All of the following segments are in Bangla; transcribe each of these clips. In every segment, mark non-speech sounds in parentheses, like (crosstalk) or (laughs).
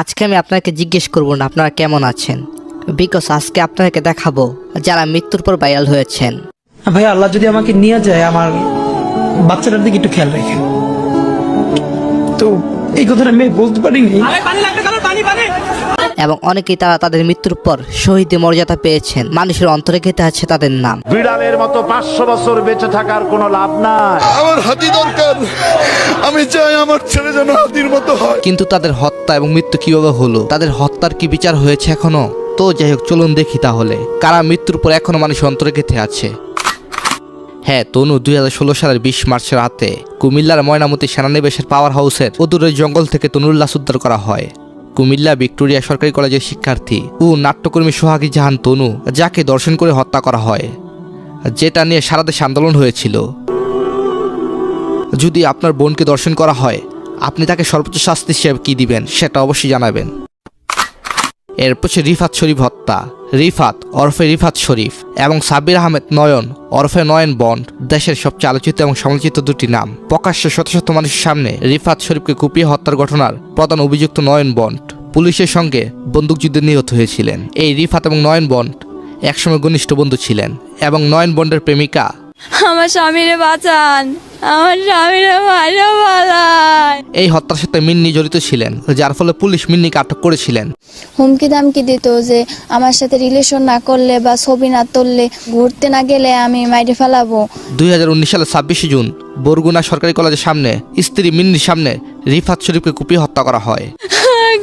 আজকে আমি আপনাকে জিজ্ঞেস করব না আপনারা কেমন আছেন? বিকজ আজকে আপনাকে দেখাবো যারা মৃত্যুর পর ভাইরাল হয়েছেন। ভাই আল্লাহ যদি আমাকে নিয়ে যায় আমার বাচ্চাটার দিকে একটু খেয়াল রাখেন। তো এই কথাটা আমি বলতে পারিনি। এবং অনেকেই তারা তাদের মৃত্যুর পর শহীদ মর্যাদা পেয়েছেন। মানুষের অন্তরে গেতে আছে তাদের নাম। বিড়ালের মতো পাঁচশো বছর বেঁচে থাকার কোনো লাভ নাই। আমার হাতি দরকার। আমি চাই আমার ছেলে যেন হাতির মতো হয়। কিন্তু তাদের হত্যা এবং মৃত্যু কীভাবে হলো? তাদের হত্যার কি বিচার হয়েছে এখনও? তো যাই হোক চলুন দেখি তাহলে। কারা মৃত্যুর পর এখনও মানুষ অন্তরে গেঁথে আছে? হ্যাঁ তনু দুই হাজার ষোলো সালের বিশ মার্চ রাতে কুমিল্লার ময়নামতি সেনানিবেশের পাওয়ার হাউসের অদূরের জঙ্গল থেকে তনুর লাশ উদ্ধার করা হয়। কুমিল্লা ভিক্টোরিয়া সরকারি কলেজের শিক্ষার্থী ও নাট্যকর্মী সোহাগী জাহান তনু যাকে দর্শন করে হত্যা করা হয়, যেটা নিয়ে সারা দেশে আন্দোলন হয়েছিল। যদি আপনার বোনকে দর্শন করা হয়, আপনি তাকে সর্বোচ্চ শাস্তি হিসেবে কী দিবেন, সেটা অবশ্যই জানাবেন। এরপর হচ্ছে রিফাত শরীফ হত্যা। রিফাত ওরফে রিফাত শরীফ এবং সাব্বির আহমেদ নয়ন ওরফে নয়ন বন্ড, দেশের সবচেয়ে আলোচিত এবং সমালোচিত দুটি নাম। প্রকাশ্যে শত শত মানুষের সামনে রিফাত শরীফকে কুপিয়ে হত্যার ঘটনার প্রধান অভিযুক্ত নয়ন বন্ড পুলিশের সঙ্গে বন্দুকযুদ্ধে নিহত হয়েছিলেন। এই রিফাত এবং নয়ন বন্ড একসময় ঘনিষ্ঠ বন্ধু ছিলেন এবং নয়ন বন্ডের প্রেমিকা। আমার স্বামীরে বাঁচান। আমার স্বামীরে মারা পালায় এই হত্যার সাথে মিন্নি জড়িত ছিলেন যার ফলে পুলিশ মিন্নিকে আটক করেছিলেন। হুমকি দামকি দিত যে আমার সাথে রিলেশন না করলে বা ছবি না তুললে ঘুরতে না গেলে আমি মাইরে ফেলাবো। দুই সালে ছাব্বিশে জুন বরগুনা সরকারি কলেজের সামনে স্ত্রী মিন্নির সামনে রিফাত শরীফকে কুপিয়ে হত্যা করা হয়।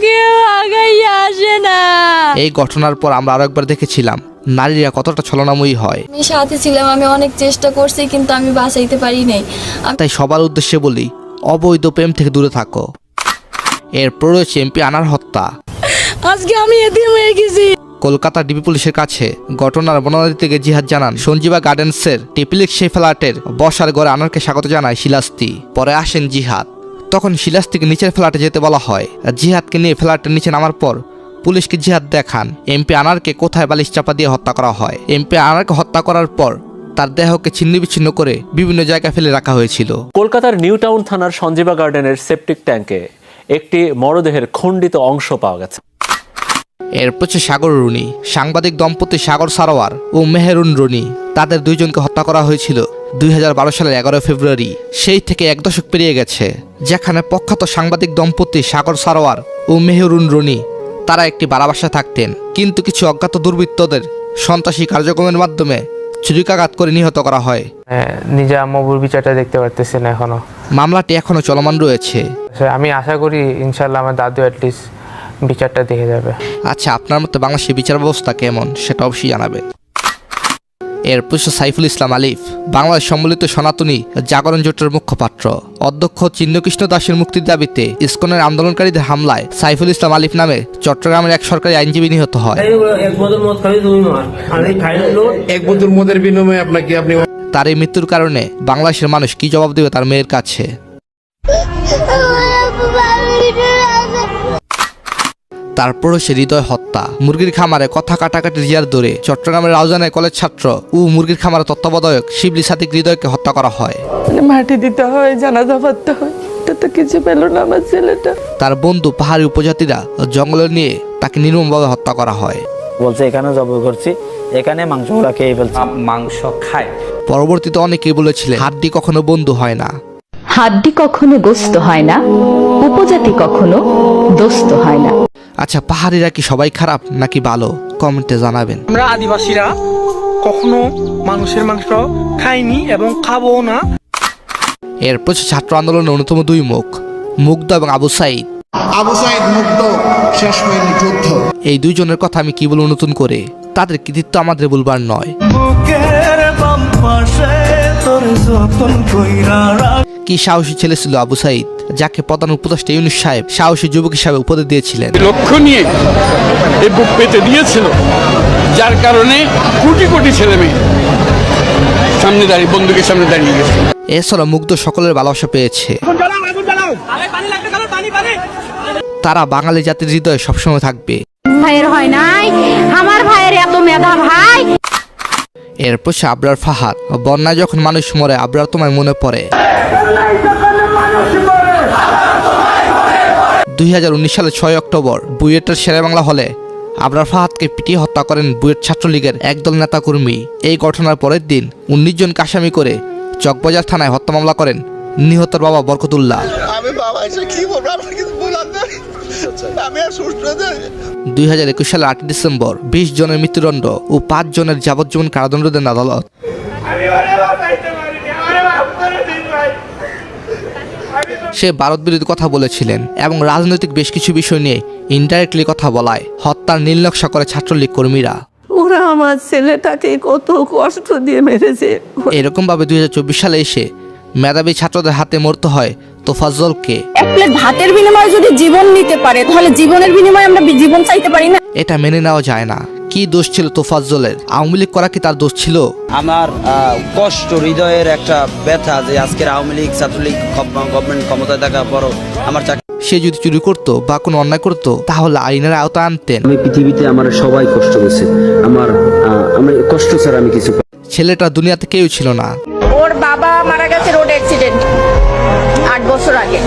কেউ আগাই আসে না। এই ঘটনার পর আমরা আরও একবার দেখেছিলাম নারীরা কতটা ছলনাময়ী হয়? আমি সাথে ছিলাম আমি অনেক চেষ্টা করছি কিন্তু আমি বাঁচাইতে পারি নাই। তাই সবার উদ্দেশ্যে বলি অবৈধ প্রেম থেকে দূরে থাকো। এরপর রয়েছে এমপি আনার হত্যা। আজকে আমি এদিন হয়ে গেছি। কলকাতা ডিবি পুলিশের কাছে ঘটনার বর্ণনা দিতে গিয়ে জিহাদ জানান সঞ্জীবা গার্ডেন্সের টিপিলিক সেই ফ্ল্যাটের বসার ঘরে আনারকে স্বাগত জানায় শিলাস্তি। পরে আসেন জিহাদ। তখন শিলাস্তিকে নিচের ফ্ল্যাটে যেতে বলা হয়। জিহাদকে নিয়ে ফ্ল্যাটের নিচে নামার পর পুলিশকে জিহাদ দেখান। এমপি আনারকে কোথায় বালিশ চাপা দিয়ে হত্যা করা হয়? এমপি আনারকে হত্যা করার পর তার দেহকে ছিন্ন বিচ্ছিন্ন করে বিভিন্ন জায়গায় ফেলে রাখা হয়েছিল। কলকাতার নিউ টাউন থানার সঞ্জীবা গার্ডেনের সেপটিক ট্যাঙ্কে একটি মরদেহের খণ্ডিত অংশ পাওয়া গেছে। এরপর হচ্ছে সাগর রুনি সাংবাদিক দম্পতি সাগর সারোয়ার ও মেহেরুন রুনি তাদের দুইজনকে হত্যা করা হয়েছিল দুই হাজার বারো সালের এগারো ফেব্রুয়ারি। সেই থেকে এক দশক পেরিয়ে গেছে যেখানে প্রখ্যাত সাংবাদিক দম্পতি সাগর সারোয়ার ও মেহেরুন রুনি তারা একটি বারাবাসায় থাকতেন। কিন্তু কিছু অজ্ঞাত দুর্বৃত্তদের সন্ত্রাসী কার্যক্রমের মাধ্যমে ছুরিকাঘাত করে নিহত করা হয়। হ্যাঁ, নিজে আম্মুর বিচারটা দেখতে পারতেছি না এখনও। মামলাটি এখনও চলমান রয়েছে। আমি আশা করি ইনশাল্লাহ আমার দাদু অ্যাটলিস্ট বিচারটা দেখে যাবে। আচ্ছা আপনার মতে বাংলাদেশের বিচার ব্যবস্থা কেমন সেটা অবশ্যই জানাবেন এরপর হচ্ছে সাইফুল ইসলাম আলিফ। বাংলাদেশ সম্মিলিত সনাতনী জাগরণ জোটের মুখপাত্র। অধ্যক্ষ চিন্নকৃষ্ণ দাসের মুক্তির দাবিতে ইসকনের আন্দোলনকারীদের হামলায় সাইফুল ইসলাম আলিফ নামে চট্টগ্রামের এক সরকারি আইনজীবী নিহত হয়। এক বোতল মদের বিনিময়ে আপনাকে আপনি তার এই মৃত্যুর কারণে বাংলাদেশের মানুষ কি জবাব দেবে তার মেয়ের কাছে? (laughs) তারপর সে হৃদয় হত্যা। মুরগির খামারে কথা কাটাকাটি রিয়ার দৌড়ে চট্টগ্রামের রাউজানের কলেজ ছাত্র ও মুরগির খামারের তত্ত্বাবধায়ক শিবলি সাদিক হৃদয়কে হত্যা করা হয়। মাটি দিতে হয় জানাজা পাততে হয় তো কিছু পেল না আমার ছেলেটা। তার বন্ধু পাহাড়ি উপজাতিরা জঙ্গলে নিয়ে তাকে নির্মমভাবে হত্যা করা হয়। বলছে এখানে জব করছি এখানে মাংস ওরা খেয়ে ফেলছে। মাংস খায়। পরবর্তীতে অনেকেই বলেছিলেন হাড্ডি কখনো বন্ধু হয় না। হাড্ডি কখনো গোস্ত হয় না উপজাতি কখনো দোস্ত হয় না। আচ্ছা পাহাড়িরা কি সবাই খারাপ নাকি ভালো? কমেন্টে জানাবেন। আমরা আদিবাসীরা কখনো মানুষের মাংস খাইনি এবং খাব না। এরপর ছাত্র আন্দোলনের অন্যতম দুই মুখ মুগ্ধ এবং আবু সাইদ। আবু সাইদ মুক্ত শেষ হয়নি যুদ্ধ। এই দুইজনের কথা আমি কি বলব নতুন করে? তাদের কৃতিত্ব আমাদের বলবার নয়। কি সাহসী ছেলে ছিল আবু সাইদ যাকে প্রধান উপদেষ্টা ইউনুস সাহেব সাহসী যুবক হিসাবে উপদেশ দিয়েছিলেন। লক্ষ্য নিয়ে এই বুক পেতে দিয়েছিল যার কারণে কোটি কোটি ছেলে মেয়ে সামনে দাঁড়িয়ে বন্দুকের সামনে দাঁড়িয়ে গেছে। এছাড়া মুগ্ধ সকলের ভালোবাসা পেয়েছে। তারা বাঙালি জাতির হৃদয়ে সবসময় থাকবে। ভাইয়ের হয় নাই আমার ভাইয়ের এত মেধা ভাই। এরপর সে আবরার ফাহাদ। বন্যায় যখন মানুষ মরে, আবরার তোমায় মনে পড়ে। দুই হাজার উনিশ সালের ছয় অক্টোবর, বুয়েটের শেরেবাংলা হলে আবরার ফাহাদকে পিটিয়ে হত্যা করেন বুয়েট ছাত্রলীগের একদল নেতাকর্মী। এই ঘটনার পরের দিন উনিশ জনকে আসামি করে চকবাজার থানায় হত্যা মামলা করেন নিহতের বাবা বরকতুল্লাহ। আমি বাবা কি বলব আমার কিছু বলার নেই আমি আর সুস্থ দুই হাজার একুশ সালের আট ডিসেম্বর বিশ জনের মৃত্যুদণ্ড ও পাঁচ জনের যাবজ্জীবন কারাদণ্ড দেন আদালত। সে ভারত বিরোধী কথা বলেছিলেন এবং রাজনৈতিক বেশ কিছু বিষয় নিয়ে ইনডাইরেক্টলি কথা বলায়। হত্যার নীলনকশা করে ছাত্রলীগ কর্মীরা। ওরা আমার ছেলেটাকে কত কষ্ট দিয়ে মেরেছে। এরকম ভাবে দুই হাজার চব্বিশ সালে এসে মেধাবী ছাত্রদের হাতে মরতে হয় তোফাজ্জলকে। এক প্লেট ভাতের বিনিময়ে যদি জীবন নিতে পারে তাহলে জীবনের বিনিময়ে আমরা জীবন চাইতে পারি না। এটা মেনে নেওয়া যায় না। কি দোষ ছিল তোফাজ্জলের? আওয়ামী লীগ করা কি তার দোষ ছিল? আমার আহ, কষ্ট হৃদয়ের একটা ব্যথা যে আজকের আওয়ামী লীগ ছাত্রলীগ গভর্নমেন্ট ক্ষমতায় থাকা পরও আমার চাকরি সে যদি চুরি করতো বা কোনো অন্যায় করতো তাহলে আইনের আওতা আনতেন। আমি পৃথিবীতে আমার সবাই কষ্ট হয়েছে আমার আমি কষ্ট ছাড়া আমি কিছু ছেলেটা দুনিয়াতে কেউ ছিল না। বাবা মারা গেছে রোড অ্যাক্সিডেন্ট আট বছর আগে।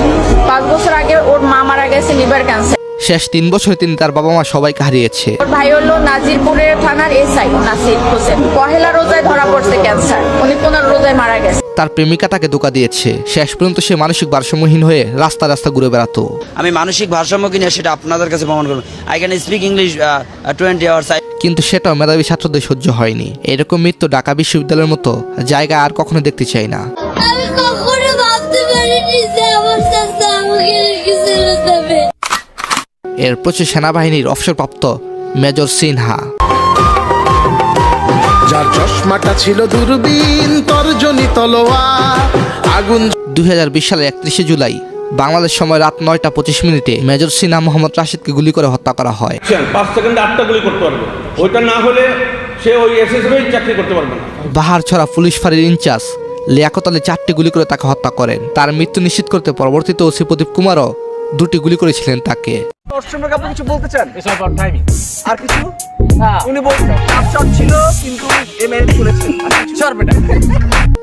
পাঁচ বছর আগে ওর মা মারা গেছে লিভার ক্যান্সার শেষ তিন বছরে তিনি তার বাবা মা সবাইকে হারিয়েছে। ওর ভাই হলো নাজিরপুরের থানার এসআই নাসির হোসেন। পহেলা রোজায় ধরা পড়ছে ক্যান্সার উনি পনেরো রোজায় মারা গেছে। তার প্রেমিকা তাকে ধোকা দিয়েছে। শেষ পর্যন্ত সে মানসিক ভারসাম্যহীন হয়ে রাস্তা রাস্তা ঘুরে বেড়াতো। আমি মানসিক ভারসাম্য কিনা সেটা আপনাদের কাছে প্রমাণ করব। I can speak English twenty hours কিন্তু সেটাও মেধাবী ছাত্রদের সহ্য হয়নি। এরকম মৃত্যু ঢাকা বিশ্ববিদ্যালয়ের মতো জায়গা আর কখনো দেখতে চাই না। এর প্রচুর সেনাবাহিনীর অবসরপ্রাপ্ত মেজর সিনহা। যার চশমাটা ছিল দূরবীন তর্জনী তলোয়ার আগুন দু হাজার বিশ সালের একত্রিশে জুলাই বাংলাদেশ সময় রাত নয়টা পঁচিশ মিনিটে মেজর সিনহা মোহাম্মদ রাশিদকে গুলি করে হত্যা করা হয়। পাঁচ সেকেন্ডে আটটা গুলি করতে পারবে। ওইটা না হলে সে ওই এসএসবি চাকরি করতে পারবে না। বাহার ছড়া পুলিশ ফাঁড়ির ইনচার্জ লিয়াকত আলী চারটি গুলি করে তাকে হত্যা করেন। তার মৃত্যু নিশ্চিত করতে পরবর্তীতে ওসি প্রদীপ কুমারও দুটি গুলি করেছিলেন তাকে।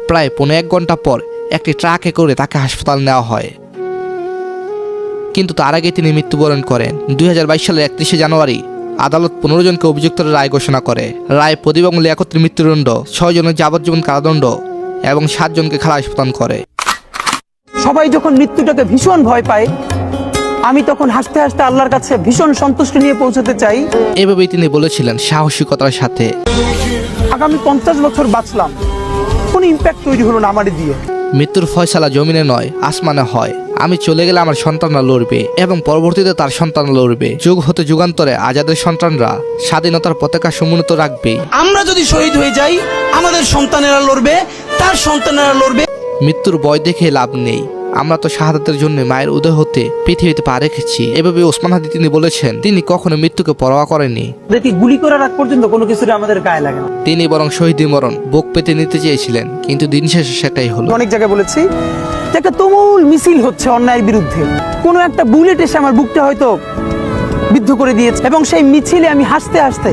প্রায় পনেরো এক ঘণ্টা পর একটি ট্রাকে করে তাকে হাসপাতাল নেওয়া হয়। কিন্তু তার আগে তিনি মৃত্যুবরণ করেন। দুই সালের একত্রিশে জানুয়ারি আদালত পনেরো জনকে অভিযুক্তের রায় ঘোষণা করে। রায় প্রদীপ এবং লিয়াকতের মৃত্যুদণ্ড ছয় জনের যাবজ্জীবন কারাদণ্ড এবং সাতজনকে খালাস প্রদান করে। সবাই যখন মৃত্যুটাকে ভীষণ ভয় পায় আমি তখন হাসতে হাসতে আল্লাহর কাছে ভীষণ সন্তুষ্টি নিয়ে পৌঁছতে চাই। এভাবেই তিনি বলেছিলেন সাহসিকতার সাথে। আগামী পঞ্চাশ বছর বাঁচলাম। কোনো ইম্প্যাক্ট তৈরি হলো না আমারে দিয়ে। মৃত্যুর ফয়সালা জমিনে নয় আসমানে হয়। আমি চলে গেলে আমার সন্তানরা লড়বে এবং পরবর্তীতে তার সন্তান লড়বে। যুগ হতে যুগান্তরে আজাদের সন্তানরা স্বাধীনতার পতাকা সমুন্নত রাখবে। আমরা যদি শহীদ হয়ে যাই আমাদের সন্তানেরা লড়বে তার সন্তানেরা লড়বে। মৃত্যুর বয় দেখে লাভ নেই। আমরা তো শাহাদাতের জন্য মায়ের উদয় হতে পৃথিবীতে পা রেখেছি। এভাবে ওসমান হাদি তিনি বলেছেন তিনি কখনো মৃত্যুকে পরোয়া করেনি দেখি গুলি করার আগ পর্যন্ত কোনো কিছুর আমাদের গায়ে লাগে না। তিনি বরং শহীদ মরণ বুক পেতে নিতে চেয়েছিলেন কিন্তু দিন শেষে সেটাই হলো। অনেক জায়গায় বলেছি একটা তুমুল মিছিল হচ্ছে অন্যায়ের বিরুদ্ধে। কোনো একটা বুলেট এসে আমার বুকটা হয়তো বিদ্ধ করে দিয়েছে এবং সেই মিছিলে আমি হাসতে হাসতে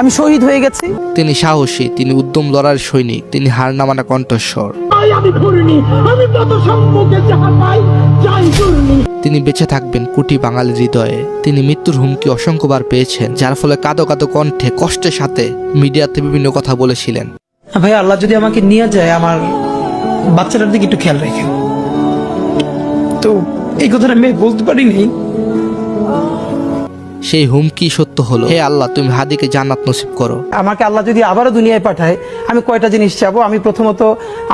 আমি শহীদ হয়ে গেছি। তিনি সাহসী তিনি উদ্যম লড়ার সৈনিক তিনি হার নামানা কণ্ঠস্বর। তিনি বেঁচে থাকবেন কোটি বাঙালির হৃদয়ে। তিনি মৃত্যুর হুমকি অসংখ্যবার পেয়েছেন যার ফলে কাদো কাদো কণ্ঠে কষ্টের সাথে মিডিয়াতে বিভিন্ন কথা বলেছিলেন। ভাই আল্লাহ যদি আমাকে নিয়ে যায় আমার বাচ্চাটার দিকে একটু খেয়াল রেখে তো এই কথাটা আমি বলতে পারিনি। সেই হুমকি সত্য হলো। হে আল্লাহ তুমি হাদিকে জান্নাত নসিব করো। আমাকে আল্লাহ যদি আবারও দুনিয়ায় পাঠায় আমি কয়টা জিনিস চাবো? আমি প্রথমত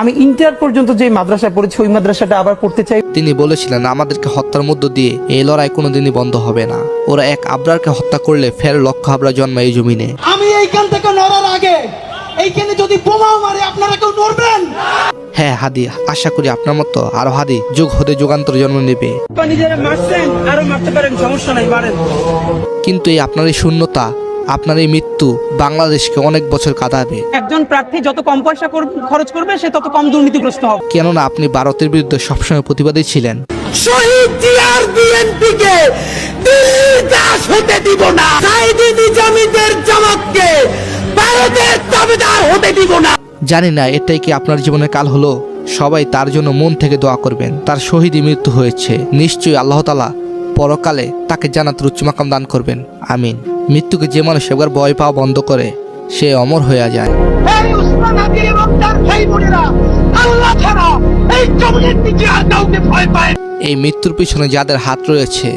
আমি ইন্টার পর্যন্ত যে মাদ্রাসায় পড়েছি ওই মাদ্রাসাটা আবার পড়তে চাই। তিনি বলেছিলেন আমাদেরকে হত্যার মধ্য দিয়ে এই লড়াই কোনোদিনই বন্ধ হবে না। ওরা এক আবরারকে হত্যা করলে ফের লক্ষ আবরা জন্মায় এই জমিনে। আমি এইখান থেকে নড়ার আগে এইখানে যদি বোমাও মারে আপনারা কেউ নড়বেন? হ্যাঁ হাদি আশা করি আপনার মতো আরও হাদি যুগ হতে যুগান্তর জন্ম নেবে। আরও মারতে পারেন সমস্যা নাই মারেন। কিন্তু এই আপনার এই শূন্যতা আপনার এই মৃত্যু বাংলাদেশকে অনেক বছর কাঁদাবে একজন প্রার্থী যত কম পয়সা খরচ করবে সে তত কম দুর্নীতিগ্রস্ত হবে। কেননা আপনি ভারতের বিরুদ্ধে সবসময় প্রতিবাদী ছিলেন। শহীদ জিয়ার বিএনপি কে দিল্লির দাস হতে দিব না। সাইদি নিজামীদের জামাতকে ভারতের দাবিদার হতে দিব না। জানি না এটাই কি আপনার জীবনের কাল হলো। সবাই তার জন্য মন থেকে দোয়া করবেন। তার শহীদই মৃত্যু হয়েছে। নিশ্চয়ই আল্লাহ তালা পরকালে তাকে জানাতের উচ্চ মাকাম দান করবেন। আমিন। মৃত্যুকে যে মানুষ একবার ভয় পাওয়া বন্ধ করে সে অমর হয়ে যায়। এই মৃত্যুর পিছনে যাদের হাত রয়েছে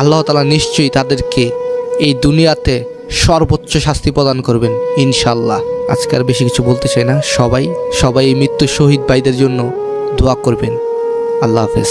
আল্লাহ তালা নিশ্চয়ই তাদেরকে এই দুনিয়াতে সর্বোচ্চ শাস্তি প্রদান করবেন ইনশাল্লাহ আজকে আর বেশি কিছু বলতে চাই না। সবাই সবাই মৃত্যু শহীদ ভাইদের জন্য দোয়া করবেন। আল্লাহ হাফেজ।